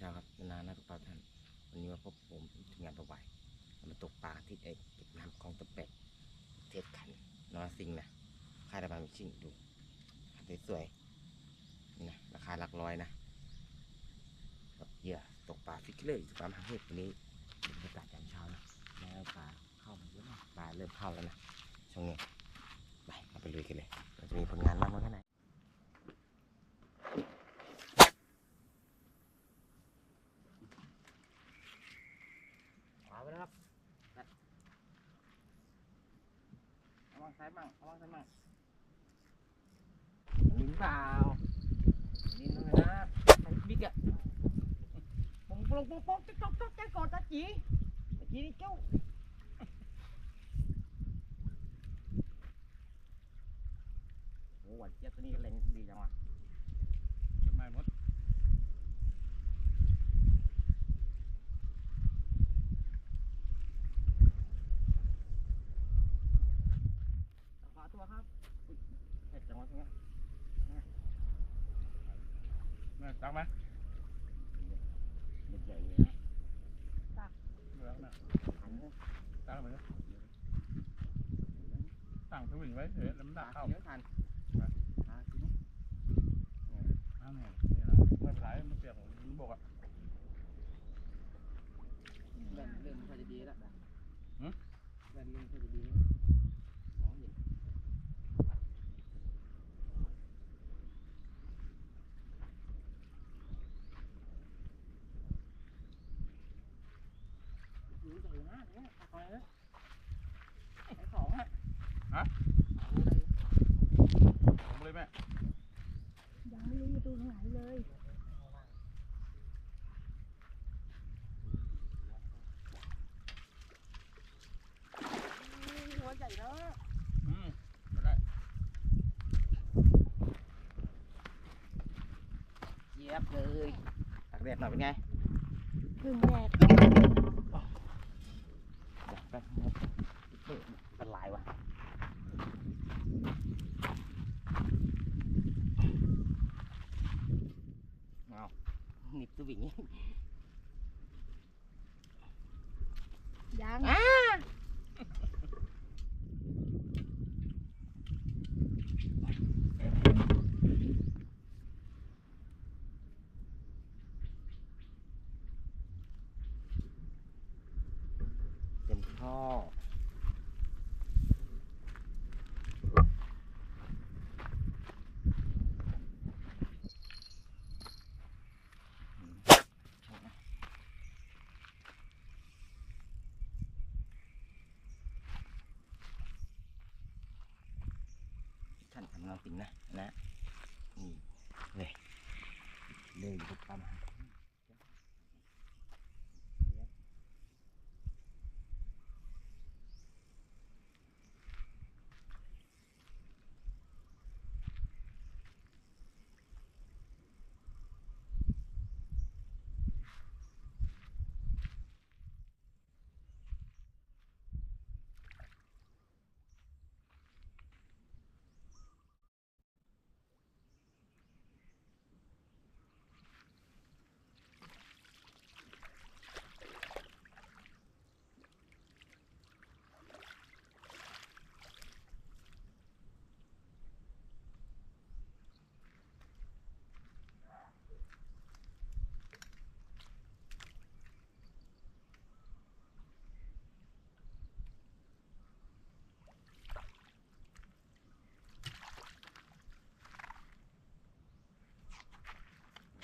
เช้าครับนานๆนะทุกท่านวันนี้มาพบผมทีมงานประวัยมาตกปลาที่ไอ้เก็บน้ำคลองตะเป็ดเทศขันนอสิงนะค่ายระบายมิชิงดูสวยๆนี่นะราคาหลักร้อยนะแบบเหยื่อตกปลาฟิกเลอร์อยู่ตามหางเห็ดวันนี้เป็นบรรยากาศยามเช้านะแล้วปลาเข้ามาเยอะมากปลาเริ่มเข้าแล้วนะช่วงนี้ไปเราไปลุยกันเลยเราจะมีผลงานมากน้อยแค่ไหน ขวาไปแล้วครับตัดระวังซ้าย มั่งระวังซ้ายมั่งลิ้นเปล่าลิ้นเลยนะไอ้บิ๊กอะผมปลงปงปงจ๊กจ๊กจ๊กจ๊กก่อนตาจีตาจีนี่เจ้าโอ้หวานเจี๊ยบตัวนี้ก็เล็งดีจังวะ ทำไมมด ขวาตัวครับอุ๊ยเผ็ดจังวะตรงเนี้ย แม่จักไหม เด็ดใหญ่เลยนะ เมื่อแล้วนะ หันเลย จักไหมเนี่ย ตั้งสวิงไว้เฉยแล้วมันดักเข้าเดี๋ยวทันหาทีนี้อ้าวเนี่ยนี่นะไม่เป็นไรมันเปียกมันบกอะเริ่มเริ่มพอจะดีแล้วหืมเริ่มเริ่มพอจะดีมองเห็นอยู่ใหญ่นะเนี่ยตักอะไรนะไอ้สองอะเอาเลย ผมเลยแม่ ยังไม่รู้อยู่ตรงไหนเลย หัวใหญ่เนาะ อืมก็ได้ เยีย บเลยตักแดดหน่อยเป็นไงพึ่งแดดอยากแป๊บนึงเปิดเป็นลายวะเอาหนิบตัววิ่งยังอ่าเต็มท่อันทำเงาติงนะนะนี่เลยเดินทุกปั๊มาณ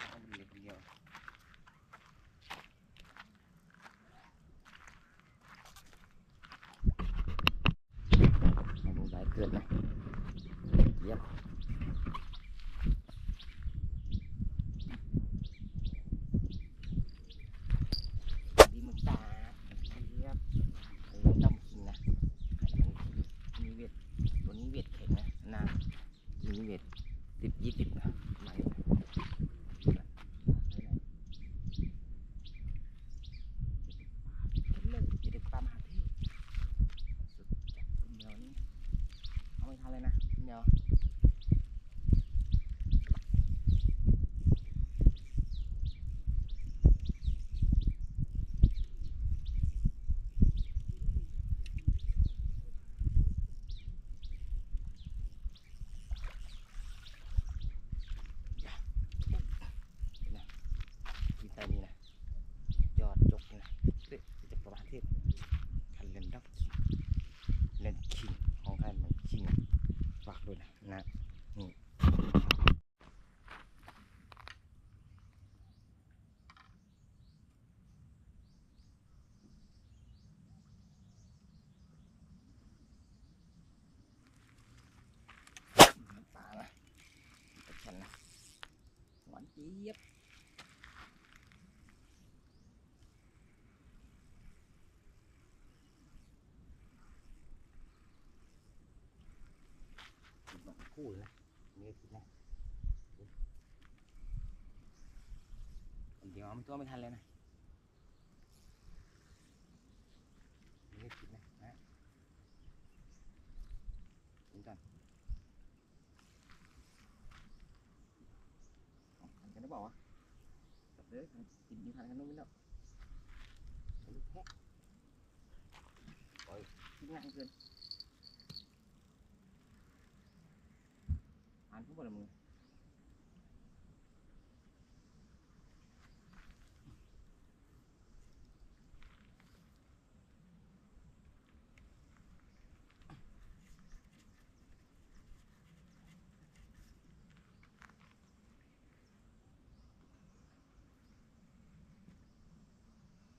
เอาไปเลยคนเดียวมาดูสายเกิดนะเยี่ยมดีมึงตาเยี่ยมเออต้องกินนะให้มันมีเวทตัวนี้เวทแข็งนะนานตัวนี้เวทสิบยี่สิบนะประมาณนี้นะ เลยจะได้ปลามหาเทพสุดจัดคุณเดียวนี่เอาไม่ทันเลยนะ เดี๋ยว เยียบคู่เลยนะนี่ติดนะเดี๋ยวมันตัวไม่ทันเลยนะนี่ติดนะนะกินก่อนเอาทันกันได้บอกวะ จับเลยกินดีทันกันนู้นไม่แล้วเอาลูกแพะปล่อยทิ้งงานเกินอ่านผู้บริมือ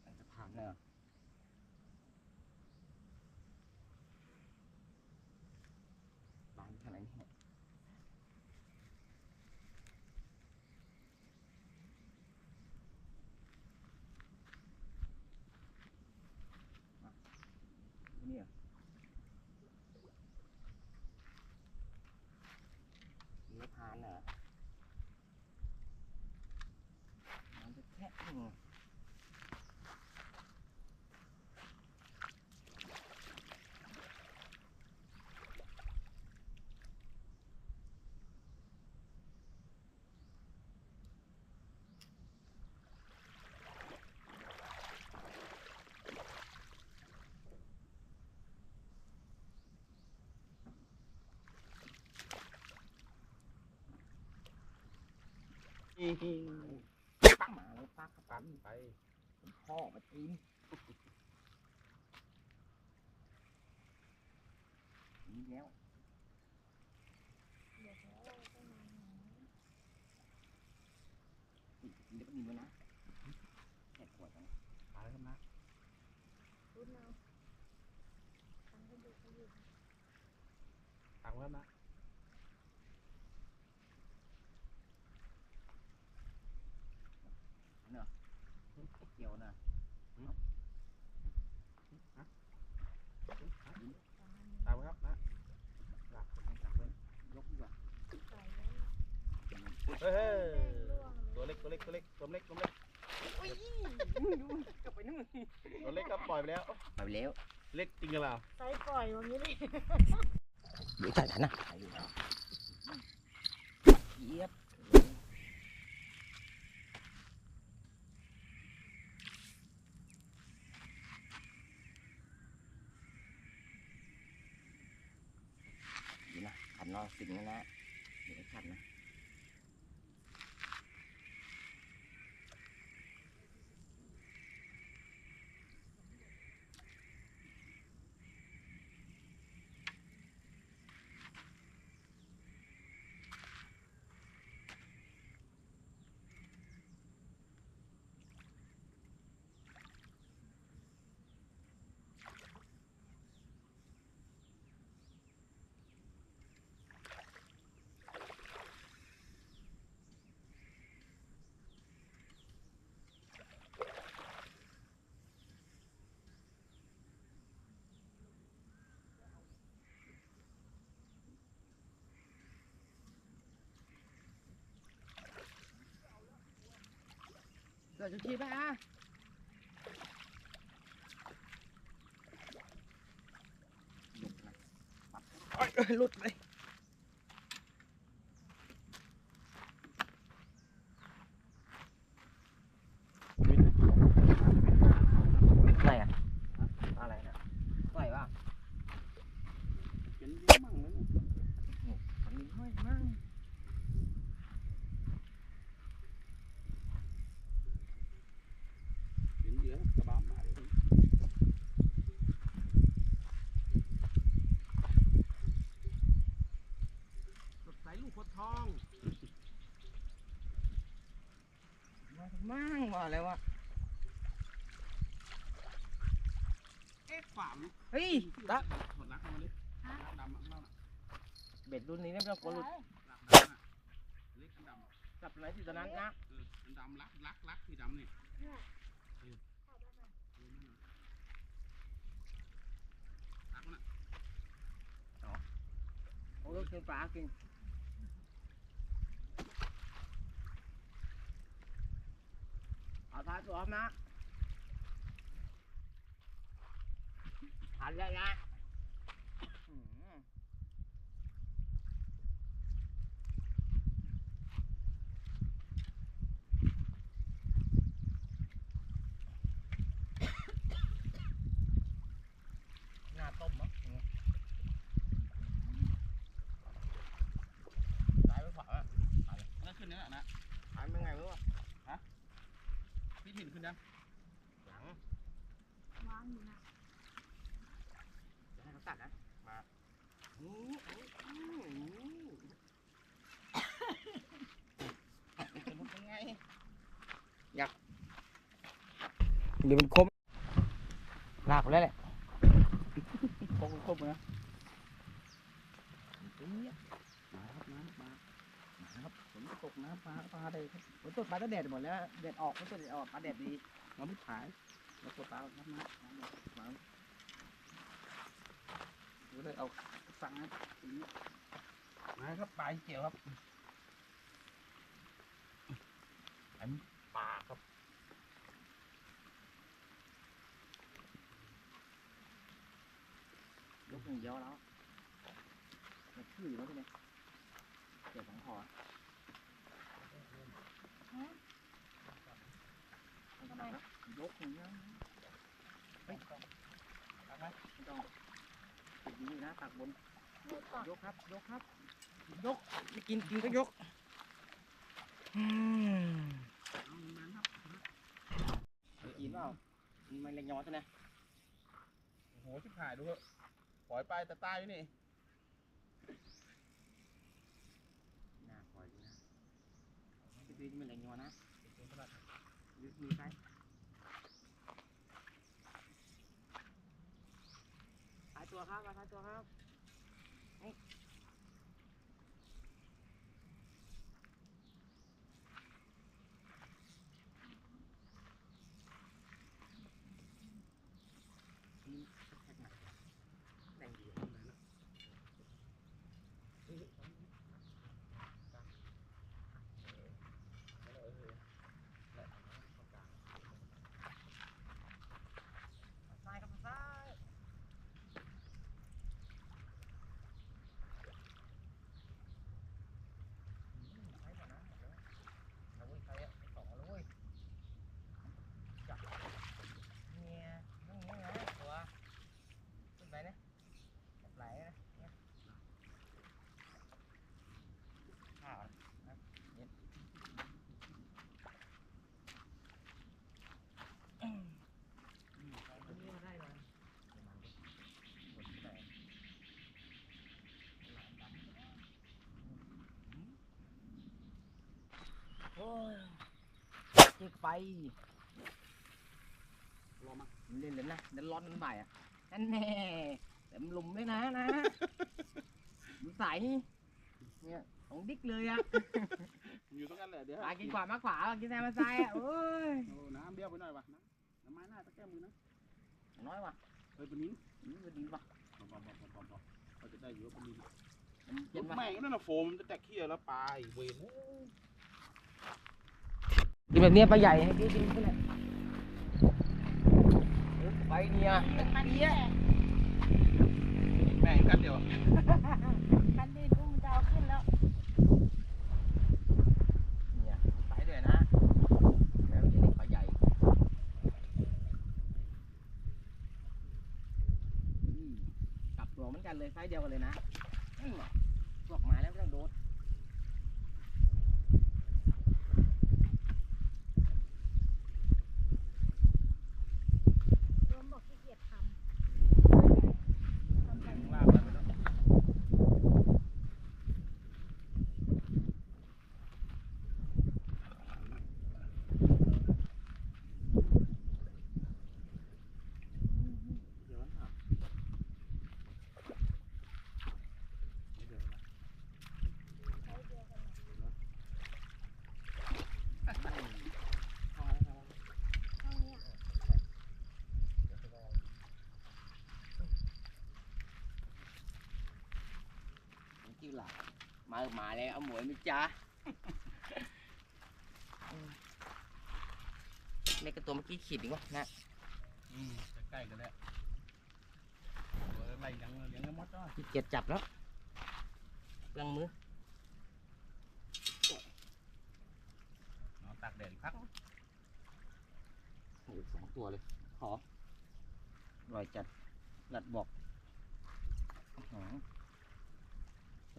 อันจะผ่านเลยเหรอบานขนาดนี้เนี่ยอะนี่เหรอไม่ผ่านเหรอมันจะแค่อืม ปักมาแล้วปักกันไปพ่อมาจีนนี่แล้วเดี๋ยวเขาเอาไปไหนเดี๋ยวก็มีด้วยนะแค่ขวดนะตายแล้วนะรุ่นเราทำให้ดูเขาอยู่ตังแล้วนะ อันเนอะเกี่ยวเนอะ ตามครับนะหลัก จับเลยยกดีกว่า ใส่ไว้ เฮ้ย แป้งร่วง ตัวเล็กตัวเล็กตัวเล็กตัวเล็กตัวเล็ก กลับไปนู่น ตัวเล็กก็ปล่อยไปแล้วไปแล้ว เล็กจริงหรือเปล่าใส่ปล่อยอย่างนี้เลย เดี๋ยวจ่ายทันนะไปอยู่แล้วเยียบดีนะขันนอนสิงนะนะเดี๋ยวขันนะ เกิดจุดที่ป่ะหลุดไปอะไรอะอะไรอะไหวป่ะ เป็นเยอะมั่งนะ ทำนี้ห้อยมั่ง เป็นเยอะกระบาดมาเลย สดใสลูกพดทอง มามั่งว่าอะไรวะเอ๊ะขวามเฮ้ยตะหมดรักมาดิรักดำข้างนอกเบ็ดรุ่นนี้ไม่ต้องกลัวหลุดรักดำอะเล็กดำจับไหนที่ตอนนั้นนะเออมันดำลักลักลักที่ดำนี่เนี่ยเออเข้าบ้านมาเออนั่นน่ะลักมันน่ะโอ้ยกินปลากิน เาพาสวมนะทันแล้วนะอืมหน้าต้มมั้งตายไปขวาอะ แล้วขึ้นนี่แหละนะ ตายเป็นไงไม่รู้อะ พี่ถิ่นขึ้นยังหลังวางอยู่นะจะให้เขาตัดนะมาอืมอืมอืมจะมุดยังไงเดี๋ยวมันคมลากไปแล้วแหละคงครบนะมาครับน้ำมามา ครับฝนตกน้ำปลาปลาได้ครับฝนตกปลาก็แดดหมดแล้วแดดออกฝนตกแดดออกปลาแดดดีเราไม่ขายเราตัวปลาครับน้ำน้ำมาเราเลยเอาสั่งนะทีนี้มาครับปลาเกี่ยวครับอันปลาครับยกหนึ่งเดียวแล้วมันชื่ออยู่แล้วใช่ไหมเกี่ยวสองคอ ทำไม ยกอย่างเงี้ยเฮ้ยตักไหมไม่ต้องติดดีนะตักบน ยกครับ ยกครับ ยกไม่กินกินก็ยก อืมกินเปล่ามันเล็กน้อยใช่ไหมโอ้โหชิบหายดูเถอะปล่อยไปแต่ใต้ว้นี่น่าปล่อยดีนะจะดีมันเล็กน้อยนะลึกมีใครสาย ตัวครับสายตัวครับนี่นี่แท็กหนักแรงดี ซ้ายครับซ้ายใช้ก่อนนะเอาเว้ยใครอะสองแล้วเว้ยจับเนี่ยนั่งอย่างนี้นะตัวขึ้นไปนะจับไหลนะเนี่ยข้าวนะเย็นอืมตรงนี้มาได้เลย โอ้ยจิกไปรอมาเล่นเลยนะเดี๋ยวร้อนมันบ่ายอะนั่นแน่แต่มันลุมด้วยนะนะมันใสเนี่ยของดิกเลยอะอยู่ตรงนั้นแหละเดี๋ยวปลากินขวามาขวากินแซมมาซ้ายอะโอ้ยโอ้น้ำเบี้ยวไปหน่อยวะน้ำน้ำไม้หน้าตะแก้มือนะน้อยว่ะเฮ้ยปนินอืมก็ดีว่ะบอมบอมบอมบอมบอมเขาจะได้อยู่ว่าปนินมันเย็นว่ะแม่งนั่นน่ะโฟมมันจะแตกเขี้ยวแล้วปลาอีกเวร กินแบบเนี้ยปลาใหญ่ให้พี่กินไปเลยไปเนี่ยคันนี้แหละแม่งกันเดียวคันนี้ดูมันจะเอาขึ้นแล้วเนี่ยไปเลยนะแล้วจะได้ปลาใหญ่อืมกลับตัวเหมือนกันเลยไซส์เดียวกันเลยนะอืมบอกมาแล้วไม่ต้องโดด รวมบอกขี้เกียจทำทำไป ลากไปไม่ต้อง เดี๋ยวมันหักเดี๋ยวนะ หล่ะมามาแล้วเอาหมวยไหมจ๊ะอืมเล็กกับตัวเมื่อกี้ขีดอีกวะนะอืมใกล้ๆกันแล้วตัวอะไรยังยังไม่หมดอะขี้เกียจจับแล้วเปลืองมือเนาะตากแดดอีกพักโอ้โหสองตัวเลยขอรอยจัดหลัดบอกอื้อหือจะ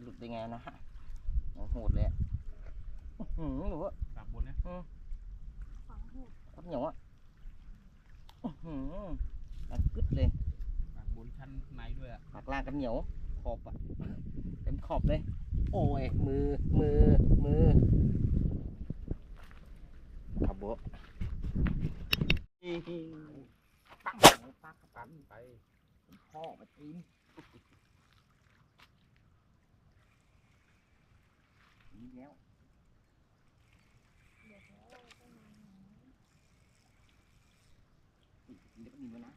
หลุดได้ไงนะฮะโอ้โหโหดเลยอะอื้อหือหนูว่าตากบนเนี่ยฝังหูครับเหนียวอะอื้อหืออัดกึดเลยตากบนชั้นในด้วยอะปากล่างกันเหนียว ขอบอะเต็มขอบเลย โอ้ย มือ มือ มือขับโบะปังปักปันไปพ่อมาตีนนี่แล้ว เดี๋ยวแล้วก็มาหา อุ๊ย เดี๋ยวก็มีแล้วนะ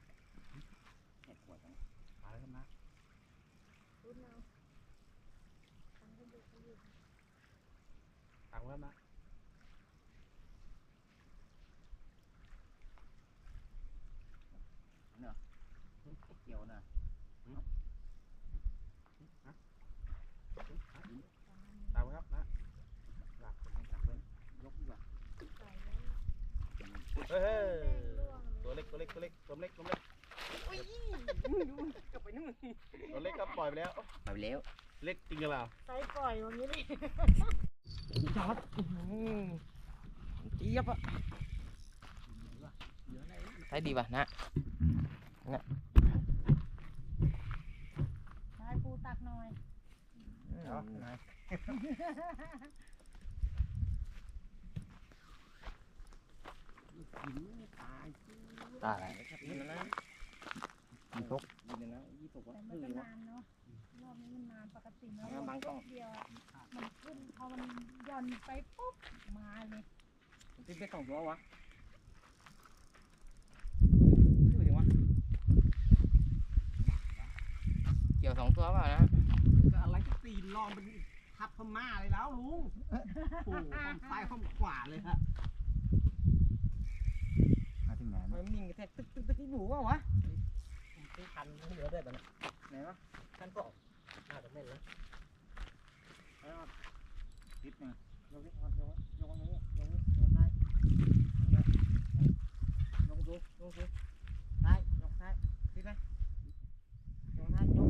แค่ขวดนะมาแล้วครับนะรุ่นเอาฟังให้ดูเขาอยู่ตากแล้วนะเกี่ยวนะตากแล้วครับนะหลักตากเลยยกดีกว่าใส่แล้วเฮ้ย ลยเล็กตัวเล็กตัวเล็กตัวเล็กตัวเล็กกลับไปนู่นตัวเล็กก็ปล่อยไปแล้ว ไปแล้ว เล็กจริงหรือเปล่าใส่ปล่อยวันนี้ดิจอดเจี๊ยบอะใช้ดีป่ะนะใส่ปูตักหน่อย เอาไหนตายครับนี่นะยี่ตกนี่นะยี่ตกแต่ว่ามันคือก็วะนานเนาะรอบนี้มันนานปกติแล้วเอาบางกล้องเดียวอะมันขึ้นพอมันหย่อนไปปุ๊บมาเลยติดไปสองตัววะคือดีวะเกี่ยวสองตัวเปล่านะก็อะไรก็ตีนลองเป็นทับพม่าเลยแล้วลุงโอ้โหข้อมซ้ายข้อมขวาเลยฮะ มาถึงไหนมันนิ่งกระแทกตึ๊กตึ๊กตึ๊กที่หนูวะวะผมซื้อคันเหลือด้วยแบบนี้ไหนวะคันก็น่าจะแม่นนะนิดนึงยกนี่ยกนี่ยกนี่ยกนี่ยกซ้ายยกดูยกดูซ้ายยกซ้ายติดไหมยกซ้ายยก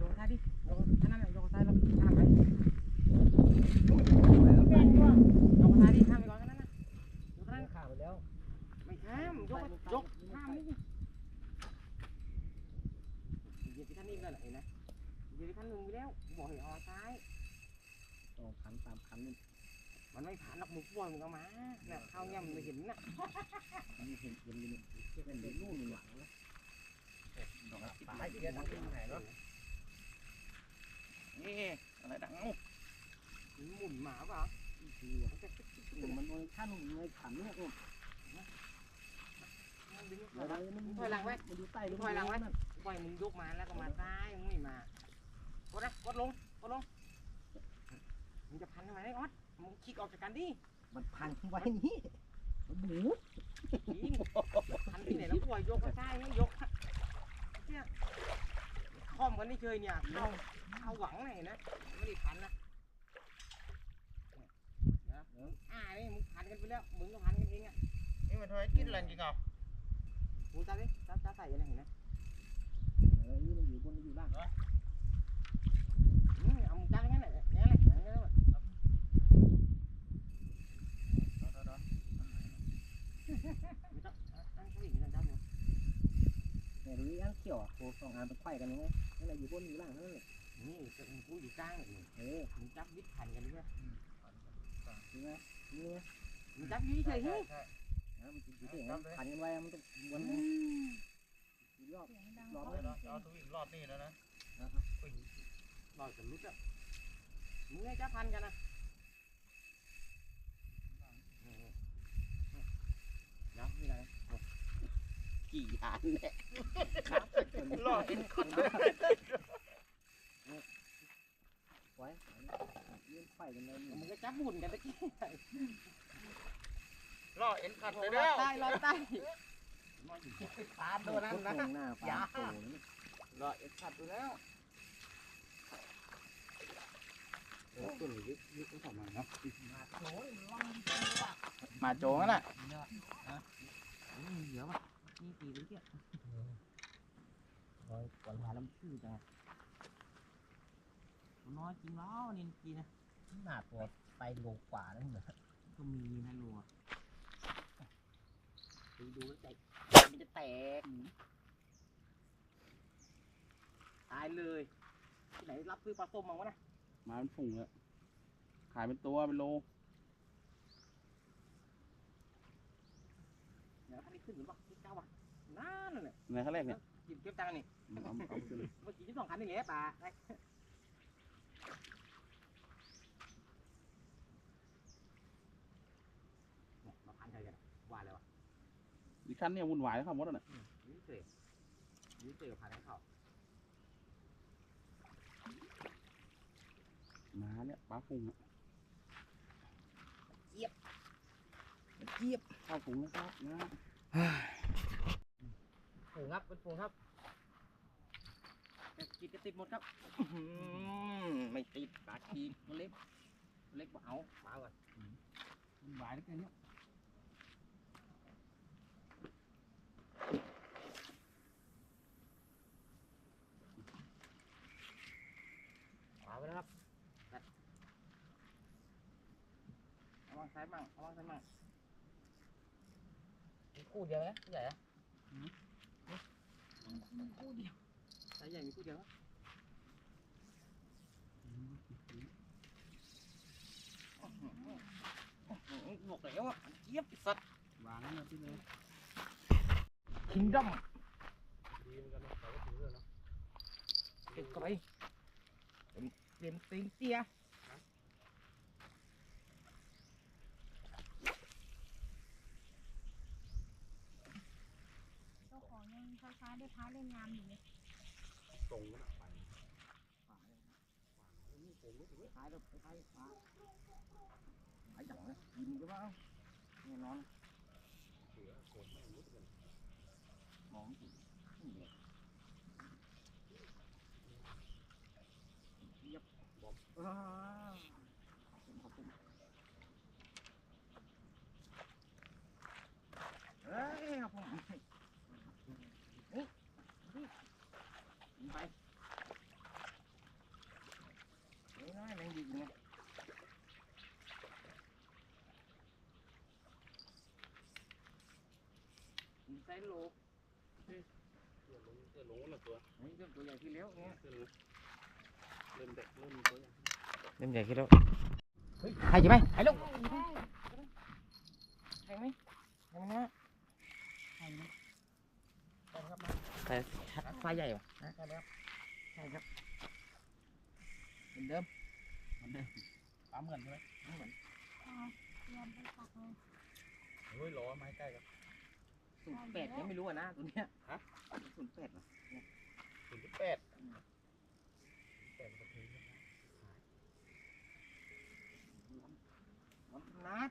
ยกซ้ายดิยกท่านั้นแหละยกซ้ายแล้วข้ามไป แป้งร่วง ยกซ้ายดิข้ามไปก่อนกันนั่นนะยกซ้าย ขาไปแล้ว ไม่ข้ามยกยกข้ามนี่เหยียบไปท่านนี้ก็ได้นะเหยียบไปท่านหนึ่งไปแล้วบอกให้ออกซ้าย สองคันสามคันนี่ มันไม่ผ่านหรอกหมึงปล่อยมึงเอามาน่ะเข้าย่ำไม่เห็นน่ะมันเห็นเห็นนี่เป็นเด็กนู่นหลังนะดอกปลาไอ้เดียทางที่ไหนเนาะนี่อะไรดังมันหมุนหมาเปล่ามันเลยขั้นเลยขันเนี่ยโอ้ดึงอะไรมันถอยหลังไว้มันดูใต้ถอยหลังไว้ปล่อยมึงยกมาแล้วก็มาซ้มึงไม่มากดนะกดลงกดลงมึงจะพันทำไมได้ออส มึงคิกออกจากกันดิมันพันไว้นี่มันหมูนี่พันที่ไหนแล้วปล่อยยกมาซ้ายนี่ยกเนี่ยคล่อมกันนี่เฉยเนี่ยเข้าเข้าหวังไหนนะไม่ได้พันนะอ่านี่มึงพันกันไปแล้วมึงก็พันกันเองอะนี่มันทำไมกินอะไรจริงอะมึงตาดิตาตาใส่ยังไงเห็นไหมเออนี่มันอยู่บนอยู่ล่างอืมเอามึงตาอย่างนั้นแหละอย่างนั้นแหละอย่างนั้นแหละไม่ต้องอะอะเขาอีกนะจ๊ะมึง เนี่ย ดูนี่อันเขียวอะโอ้สองอันเป็นไขว้กันยังไงนั่นแหละอยู่บนอยู่ล่างนั่นแหละนี่กูอยู่กลางเลยเออมึงจับยึดพันกันด้วยนี่ไงนี่ไงมึงจับยึดเฉยๆนะมันจะอยู่ที่ไหนขันกันไว้มันจะวนรอบเสียงดังรอบเพเลยราะเอาตัวอีกรอบนี่แล้วนะลอยกันลุกอะมึงไงจับพันกันนะยับนี่ไง กี่อันเนี่ยรอบเป็นคนด้วยไปกันเลยมึงก็จับบุญกันตะกี้รอเอ็นขัดรเลอยแล้วใต้รอใต้ปลาตัวนั้นนะหน้าปอย่าลาโตนี่รอเอ็ดขัดดูแล้วต้นยึดยึดก็เข้ามาเนาะโอ้ยมันล่องตัวมาโจงแล้ว น่ะนี่เหลือวะนี่ตีดูเที่ยโอ้ยปวดหัวลำชื่อจังตัวน้อยจริงแล้วนี่กีนะหน้าตัวไปโลกว่าแล้วเหรอก็มีนะโลอะดูดูแล้วใจมันจะแตกตายเลยที่ไหนรับซื้อปลาส้มมาวะนะมาเป็นฝุ่งเลยขายเป็นตัวเป็นโลเดี๋ยวท่านนี้ขึ้นหรือเปล่า ที่เจ้าอะนั่นน่ะในขั้นแรกเนี่ยหยิบเก็บตังค์นี่เอาเอาเอาขึ้นเมื่อกี้ที่สองคันนี่แหละปลาได้เนี่ยมาพันใครกันอะว่าเลยวะดิขั้นเนี่ยวุ่นวายแล้วครับมดอะยืดเตะยืดเตะพันให้เขามาเนี่ยปลาฝุ่งอะเกียบเข้าฝุ่งนะครับนะ ฝูงครับเป็นฝูงครับแต่กินจะติดหมดครับไม่ติดปลาขีดตัวเล็กเล็กเบาเบาก่อนวุ่นวายแล้วกันเนี่ย ปลาไปแล้วครับจัดระวังซ้ายมั่งระวังซ้ายมั่งมี คู่เดียวนะใหญ่อะคู่เดียวสายใหญ่มีคู่เดียวนะบอกแล้วว่าเจี๊ยบสัตว์วางเนี่ยที่เลยคิงดอมดีเหมือนกันนะแต่ว่าถือเลยนะเก็บเข้าไปเป็นเป็นตีนเตียเาของยังช้าๆได้พาเล่นงามอยู่เลยตรงนั้นไปขายแล้วไปขายปลาขายอย่างนะกินก็ว่าแน่นอนเสือโขนไม่รู้เลยมองสิเยียบบอกอ้าวขอบคุณขอบคุณเฮ้ยครับผมนี่นี่กินไปนี่น้อยแมงดีไงกินไซโล เสือลงเสือลงแล้วตัว นี่เริ่มตัว ใหญ่ขึ้นแล้วเนี่ยเสือเริ่มเด็กเริ่มตัวใหญ่เริ่มใหญ่ขึ้นแล้วเฮ้ยใครจะไหมใครลูกได้ใครไหมใครไหมนะใครไหมใช่ครับแต่ไฟใหญ่ป่ะนะใช่ครับใช่ครับเหมือนเดิมมันเดิมปลาเหมือนใช่ไหมเหมือนเอาเตรียมไปตักเลยเฮ้ยล้อไม้ใกล้กันสูตรแปดยังไม่รู้อะนะตัวเนี้ยฮะสูตรแปดเหรอ ศูนย์จุดแปดแปดกว่าทีมันนัด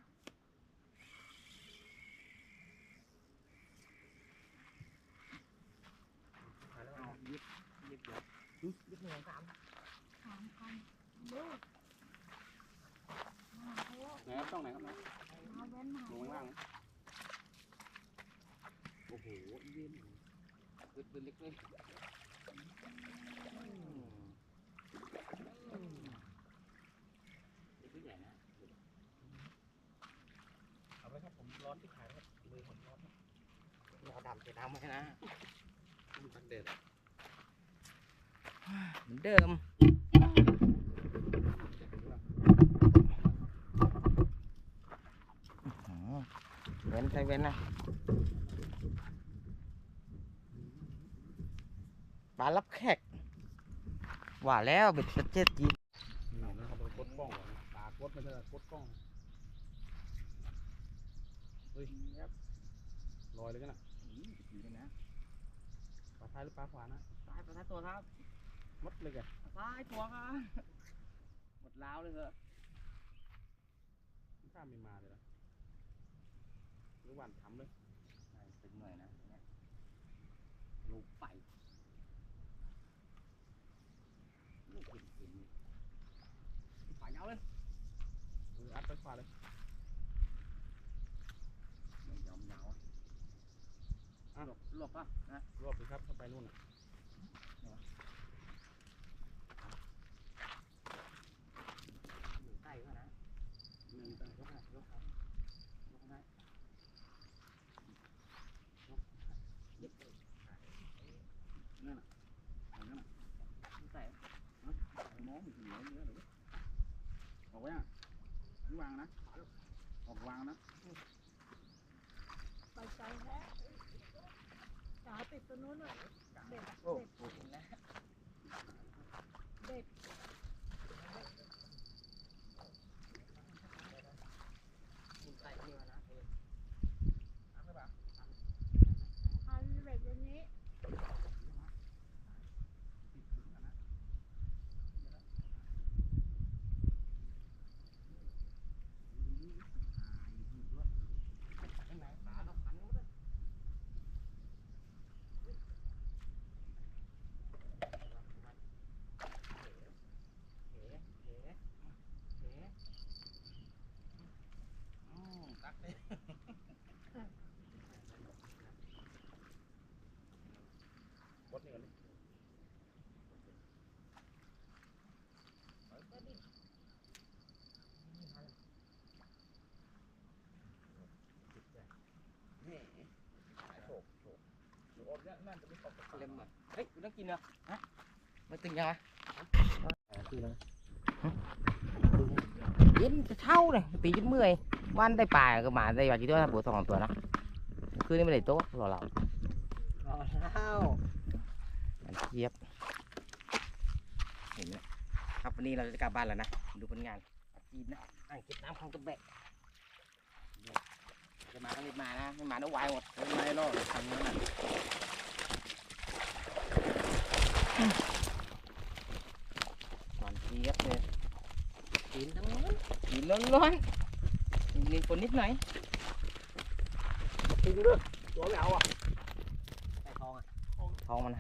ขายแล้วเอายึดยึดเดี๋ยวยึดยึดหนึ่งสามสามพันลูมาโอ้ไหนครับช่องไหนครับนะมาเว้นมาลงล่าง โอ้โหอีเวนต์ยึดปืนเล็กเลยยึดตัวใหญ่นะ เอาไว้ครับผมร้อนที่ขายครับเลยผมร้อน รอ ดำจะดำไหมนะมันตักเด็ดเหมือนเดิมอ๋อเว้นใช้เว้นนะปลารับแขกว่าแล้วเบ็ดสเจ็ดจีนนี่นะครับเรากดกล้องก่อนนะตากดไม่ใช่กดกล้องเฮ้ยลอยเลยกันนะดีเลยนะ ปลาท้ายหรือปลาขวานะซ้ายปลาท้ายตัวครับมดเลยแกซ้ายตัวครับหมดลาวเลยเหรอข้ามไม่มาเลยนะหรือหวานทำเลยใช่ตึงหน่อยนะเนี่ยลูกไปลูกเห็นเห็นฝ่ายยาวเลยเอออัดไปขวาเลย ไม่ยอมเหนา อะ หลบหลบป่ะนะรวบไปครับถ้าไปนู่นน่ะอยู่ใกล้ก็นะหนึ่งยกหน่อยยกครับยกน่อยกเย็บเลยนั่นน่ะอันนั้นน่ะใส่มองถึงอเนื้อเลยออกไว้อะนี่วางนะออกวางนะ ไปไกลแท้ ขาติดตัวนู้นเลยเด็ดอะ โอ้ เด็ด โหเห็นแล้ว เด็ด คุณใส่นี่มานะเออ อัดได้ปะ พันเบ็ดอย่างนี้ ติดถึงกันนะ ข้างในปลาเราพันหมดเลยเฮ้เฮ้เฮ้ อื มตักเลยบดนี่ก่อนดินี่โฉกโฉกหรืออดเนี่ยนั่นจะไม่ตกตะเล็มอะเฮ้ยกูต้องกินเหรอฮะมาตึงยังวะคือแล้วเย็นจะเช่าเลยตีจนเมื่อยวันได้ปลาก็มาได้วันกี่ตัวนะปูสองตัวนะคืนนี้ไม่ได้โต๊ะรอเรารอแล้วมันเทียบเห็นไหมครับวันนี้เราจะกลับบ้านแล้วนะดูผลงานจีนนะอ่างเก็บน้ำของตะแบกเนี่ยจะมาก็รีบมานะไม่มาต้องวายหมดไม่หรอกทางนั้นน่ะมันเทียบเลย จีนทั้งนั้นจีนล้วนๆมีฝนนิดหน่อยจริงด้วยตัวไม่เอาอะใส่ทองอะทองมัน